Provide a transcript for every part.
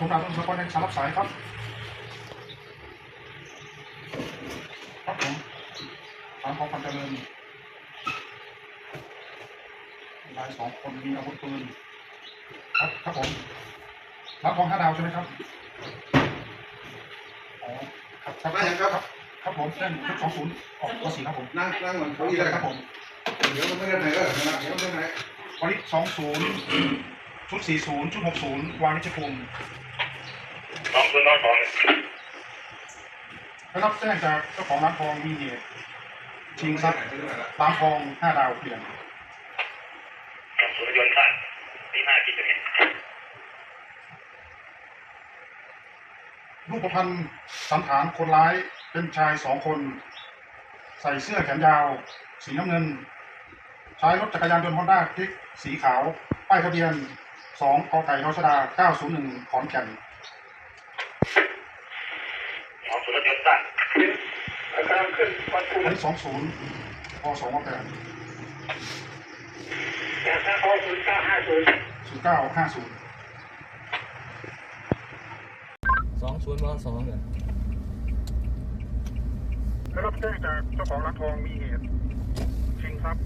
ผมดาวต้องสปอนในสารรับสายครับ ครับผมถามของพันเจริญนายสองคนมีอาวุธปืน ครับครับผม รับของห้าดาวใช่ไหมครับอ๋อครับครับมาอย่างครับ ครับผมเส้นชุดสองศูนย์ออกตัวสี่ครับผมนั่งนั่งเหมือนเขาเขาอีอีกกแล้แล้ววคครัรับบผผมมเดี๋ยวมันไม่ได้ไหนก็นะเดี๋ยวมันไม่ได้ไหนวันนี้สองศูนย์ชุดสี่ศูนย์ชุดหกศูนย์วางนิชภูมิ สองศูนย์น้อยสองได้รับแจ้งจากเจ้าของร้านทองมีเหตุชิงทรัพย์ร้านทองห้าดาวเปลี่ยนสุรยนต์สั้นตีห้ากิจเห็นรูปพันธ์สันฐานคนร้ายเป็นชายสองคน ใส่เสื้อแขนยาว สีน้ำเงิน ใช้รถจักรยานยนต์ฮอนด้าคลิกสีขาว ป้ายทะเบียนสองกไก่นชดา 901 ขอนแก่น สองสุรยนต์สั้น กำลังขึ้นวัดภู อันมินี้สองศูนย์พสองแปดจากข้อศูนย์เก้าห้าศูนย์ศูนย์เก้าห้าศูนย์สองศูนย์สองเนี่ยได้รับแจ้งจากเจ้าของร้านทองมีเหตุชิงทรัพย์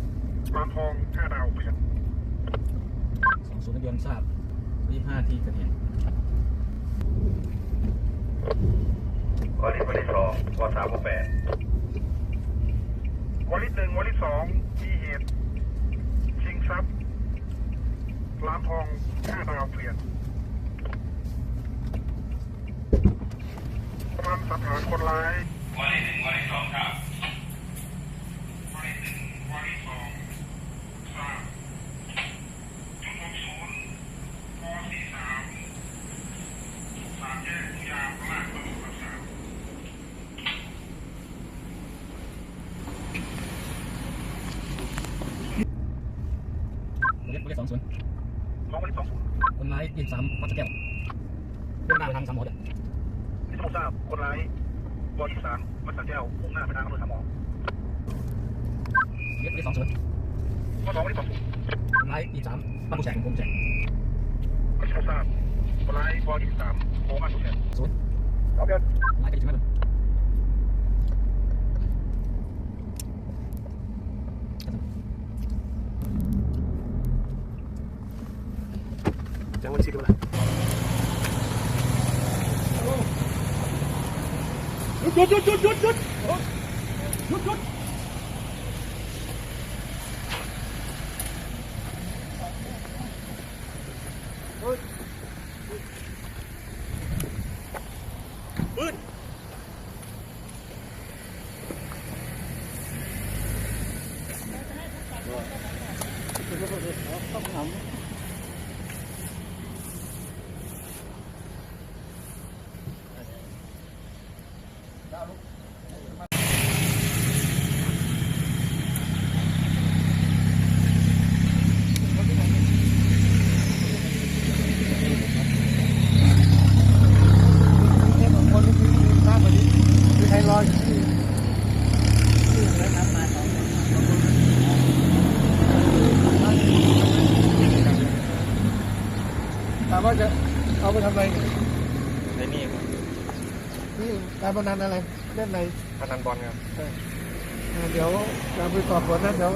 ร้านทองห้าดาวเปลี่ยนสองศูนย์ทะเบียนทราบยี่ห้าที่เกิดเหตุวันนี้วันที่สองวันสามวันแปด วันที่หนึ่งที่สองมีเหตุชิงทรัพย์ร้านทองห้าดาวเปลี่ยนประมาณสังหารคนร้ายวันที่หนึ่งวันที่สองครับ วันที่หนึ่งวันที่สองสามจุดหกศูนย์พสี่สามสามแยกยาวลาดบำรุงรักษา เรียกเรียกสองศูนย์สองวันที่สองศูนย์คนร้ายยิงสามพัดแก้วเรื่องหน้าไปทางสามหมดอะที่สมุทรทราบคนร้ายวันที่สามวัดสระแก้วมุ่งหน้าไปทางอำเภอสามหมอเรียกเรียกสองศูนย์วันสองวันที่สองศูนย์คนร้ายยิงสามบ้านผู้แจกผมแจกที่สมุทรทราบคนร้ายวันที่สามโค้งมาสุดแขนศูนย์ครับเดี๋ยวร้ายไปถึงไห มจังวันที่ดูแลถาม ว่าจะเอาไปทำอะไรเนี่ยในนี่ครับนี่การพนันอะไรเล่นอะไรพนันบอลครับเออเออเดี๋ยวการไปสอบสวนนั้นเดี๋ยว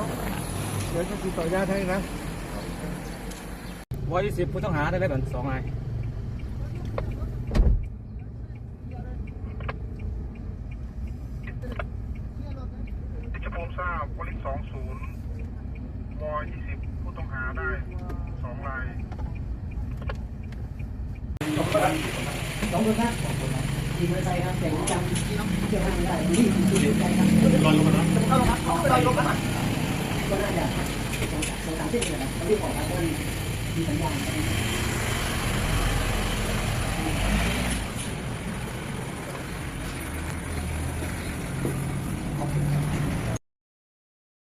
เดี๋ยวจะติดต่อญาติให้นะวันที่สิบผู้ต้องหาได้เลยก่อนสองนาย ที่จะผมทราบวันที่สองศูนย์วอยี่สิบผู้ต้องหาได้สองราย สองคนนะสองคนนะขี่มอเตอร์ไซค์ครับแต่จำเชื่อไม่ได้ที่ที่ใจครับลอยลงมาเอาลงมาเอาลอยลงมาก็น่าจะสองสามเส้นเลยนะเขาเรียกออกมาเพราะมีสัญญาณ